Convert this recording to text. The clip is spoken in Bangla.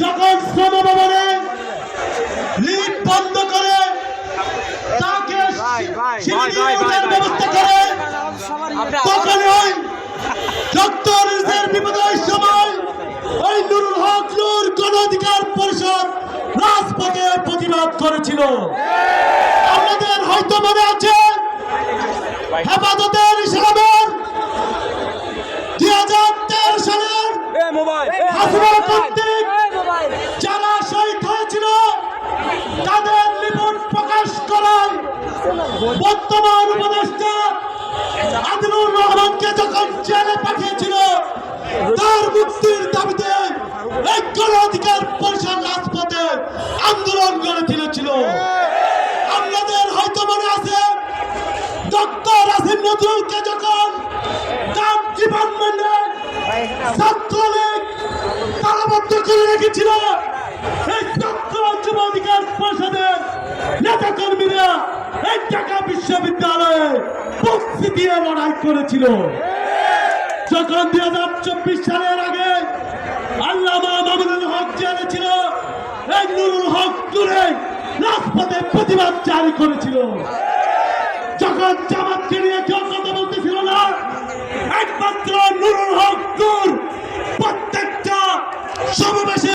যখন শ্রম ভবনে লিফট বন্ধ করে তাকে ব্যবস্থা করে তখনই ডক্টর বিপদের সময় ওই নুরুল হক নূর গণ অধিকার পরিষদ রাজপথে প্রতিবাদ করেছিল। আমাদের হয়তো মনে আছে হেফাজতের ইসলামের দুই হাজার তেরো সালের হাসিনা বর্তমান উপদেষ্টা আদিলুর রহমানকে যখন জেলে পাঠিয়েছিল, তার মুক্তির দাবিতে গণ অধিকার পরিষদ রাজপথে আন্দোলন গড়ে তুলেছিল। আপনাদের হয়তো মনে আছে, ডক্টর আসিম নজরুলকে যখন তার মন্ডল ছাত্রলীগ তালাবদ্ধ করে রেখেছিল এই ছাত্র যুব অধিকার পরিষদের নেতা কর্মীরা এই ঢাকা বিশ্ববিদ্যালয়ে বস্তি দিয়ে লড়াই করেছিল। যখন দুই হাজার চব্বিশ সালের আগে আল্লামা মামুনুল হক জেলে ছিল এই নুরুল হক তুলে রাজপথে প্রতিবাদ জারি করেছিল। যখন জামাতকে নিয়ে